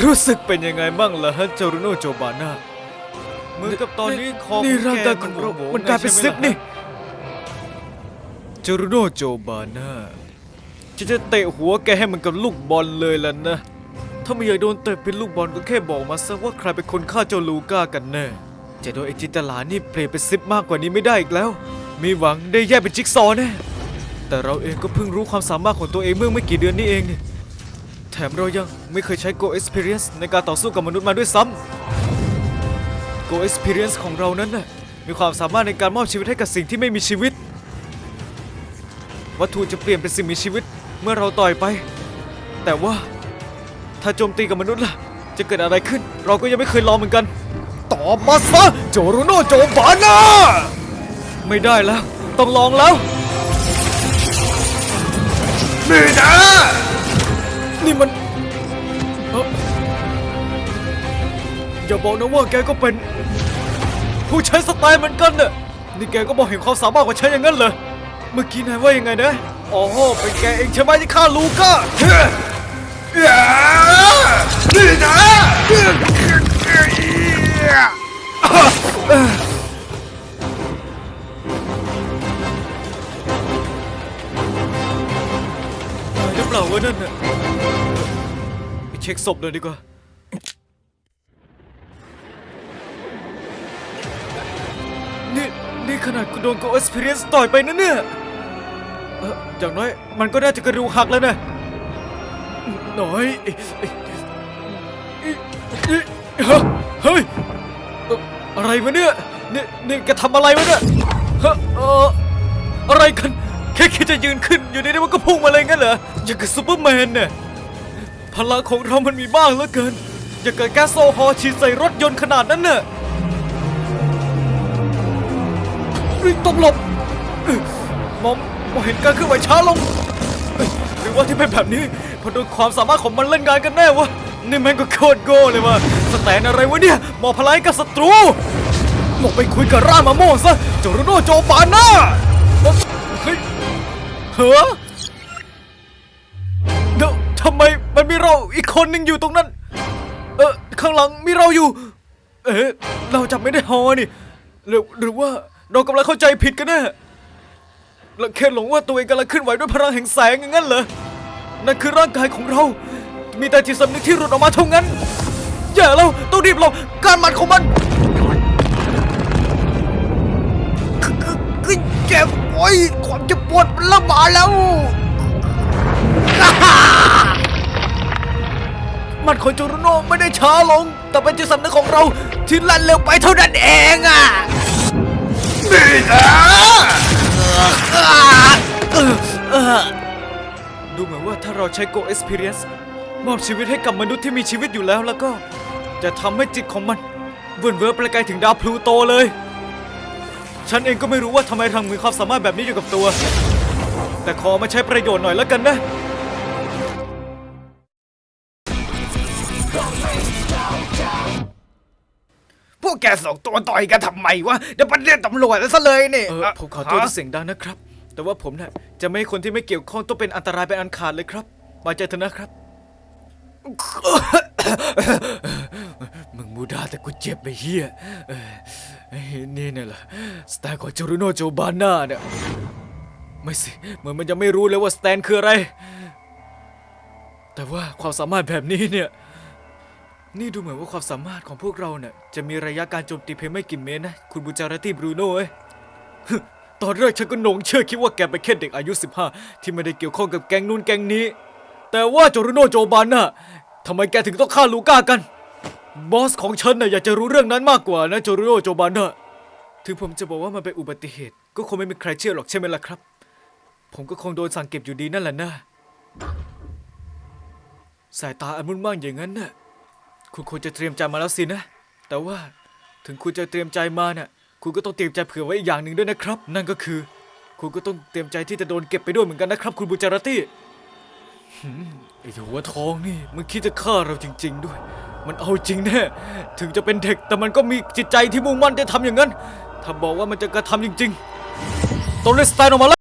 รู้สึกเป็นยังไงบ้างล่ะฮะเจารุโนโจบาน่าเหมือนกับตอนนี้คอนี่ของร่างแกกายของเราโโหมันกลายเป็นไงซิปนี่เจารุโนโจบาน่าจะจะเตะหัวแกให้มันกับลูกบอลเลยล่ะนะ ถ้าไม่อยากโดนเตะเป็นลูกบอลก็แค่บอกมาซะว่าใครเป็นคนฆ่าเจ้าลูก้ากันแน่จะโดนไอจินตลานี่เปลี่ยนเป็นซิปมากกว่านี้ไม่ได้อีกแล้ว มีหวังได้แยกเป็นจิ๊กซอว์แน่แต่เราเองก็เพิ่งรู้ความสามารถของตัวเองเมื่อไม่กี่เดือนนี้เองนี่ แถมเรายังไม่เคยใช้ Go Experience ในการต่อสู้กับมนุษย์มาด้วยซ้ำ Go Experience ของเรานั้นน่ะมีความสามารถในการมอบชีวิตให้กับสิ่งที่ไม่มีชีวิต วัตถุจะเปลี่ยนเป็นสิ่งมีชีวิตเมื่อเราต่อยไป แต่ว่าถ้าโจมตีกับมนุษย์ล่ะ จะเกิดอะไรขึ้น เราก็ยังไม่เคยลองเหมือนกัน ตอบมาซะโจโรโนโจบาน่าไม่ได้แล้ว ต้องลองแล้วนี่นะ นี่มันเอ้ออย่าบอกนะว่าแกก็เป็น ผู้ใช้สไตล์เหมือนกันน่ะนี่แกก็บอกเห็นความสามารถของฉันอย่างนั้นเหรอ เมื่อกี้นายว่ายังไงนะ อ๋อ เป็นแกเองใช่ไหมที่ฆ่าลูก้าอย่า หรือเปล่าวะนั่นน่ะไปเช็คศพเลยดีกว่า นี่นี่ขนาดกูโดนโกเอสเพรียนต่อยไปนะเนี่ยเอ่ออย่างน้อยมันก็น่าจะกระดูกหักแล้วนะน้อยเฮ้ยเอ่ออะไรวะเนี่ยนี่นี่แกทำอะไรวะเนี่ยฮ้อเอ่ออะไรกัน แค่คิดจะยืนขึ้นอยู่ดีๆมันก็พุ่งมาเลยงั้นเหรออย่างกับซูเปอร์แมนเนี่ยพลังของเรามันมีบ้างเหลือเกิน อย่าเกิดแก๊สโซฮอล์ฉีดใส่รถยนต์ขนาดนั้นน่ะเฮ้ยต้องหลบเอ้ยมองมองเห็นการเคลื่อนไหวช้าลง หรือว่าที่เป็นแบบนี้เพราะโดนความสามารถของมันเล่นงานกันแน่วะนี่แม่งก็โคตรโง่เลยว่ะสแตนอะไรวะเนี่ยมอบพลังให้กับศัตรูหลบไปคุยกับร่ามาโม่ซะจโรโนโจบาน่าเฮ้ย เฮ้อเดี๋ยวทำไมมันมีเราอีกคนหนึ่งอยู่ตรงนั้น เออข้างหลังมีเราอยู่ เอ๊ะเราจับไม่ได้ฮอนี่หรือหรือว่าเรากำลังเข้าใจผิดกันแน่เราแค่หลงว่าตัวเองกำลังเคลื่อนไหวด้วยพลังแห่งแสงอย่างนั้นเหรอนั่นคือร่างกายของเรา มีแต่จิตสำนึกที่หลุดออกมาเท่านั้น อย่าเราต้องรีบเราการหมันของมันคือคือคือ เจ็บ โอ้ย ความเจ็บปวดมันริ่มมาแล้ว มันของจูรุโนไม่ได้ช้าลง แต่เป็นจิตสำนึกของเราที่ลั่นเร็วไปเท่านั้นเองอะนี่นะดูเหมือนว่าถ้าเราใช้ Go Experience มอบชีวิตให้กับมนุษย์ที่มีชีวิตอยู่แล้วแล้วก็ จะทำให้จิตของมันเว่นเวอไปไกลถึงดาวพลูโตเลย ฉันเองก็ไม่รู้ว่าทำไมทางมีความสามารถแบบนี้อยู่กับตัว แต่ขอมาใช้ประโยชน์หน่อยแล้วกันนะ พวกแกสองตัวต่อยกันทำไมวะเดี๋ยวมันเรียกตำรวจซะเลยนี่เออผมขอโทษที่เสียงดังนะครับ แต่ว่าผมน่ะจะไม่ให้คนที่ไม่เกี่ยวข้องต้องเป็นอันตรายเป็นอันขาดเลยครับ มาเจอเถอะนะครับ มึงมูดาแต่กูเจ็บไปเฮียเออนี่เนี่ยแหละสไตล์ของจูรุโนโจบาน่าเนี่ยไม่สิเหมือนมันจะไม่รู้เลยว่าสแตนคืออะไร แต่ว่าความสามารถแบบนี้เนี่ย นี่ดูเหมือนว่าความสามารถของพวกเราเนี่ยจะมีระยะการโจมตีเพียงไม่กี่เมตรนะ คุณบูจาราตีบรูโน่เอ้ยตอนแรกฉันก็หนงเชื่อคิดว่าแกเป็นแค่เด็กอายุ 15 ที่ไม่ได้เกี่ยวข้องกับแก๊งนู้นแก๊งนี้ แต่ว่าโจรุโนโจบานน่ะทำไมแกถึงต้องฆ่าลูก้ากัน บอสของฉันน่ะอยากจะรู้เรื่องนั้นมากกว่านะโจรุโนโจบานน่ะถึงผมจะบอกว่ามันเป็นอุบัติเหตุ ก็คงไม่มีใครเชื่อหรอกใช่ไหมล่ะครับ ผมก็คงโดนสั่งเก็บอยู่ดีนั่นแหละนะ สายตาอันมุ่งมั่นอย่างนั้นน่ะ คุณควรจะเตรียมใจมาแล้วสินะ แต่ว่าถึงคุณจะเตรียมใจมาเนี่ยคุณก็ต้องเตรียมใจเผื่อไว้อีกอย่างหนึ่งด้วยนะครับ นั่นก็คือ คุณก็ต้องเตรียมใจที่จะโดนเก็บไปด้วยเหมือนกันนะครับ คุณบุจารตี้หืมไอ้หัวทองนี่มันคิดจะฆ่าเราจริง ๆ ด้วย มันเอาจริงแน่ถึงจะเป็นเด็กแต่มันก็มีจิตใจที่มุ่งมั่นจะทำอย่างนั้น ถ้าบอกว่ามันจะกระทำจริง ๆ ต้องเลสไตล์ออกมาแล้ว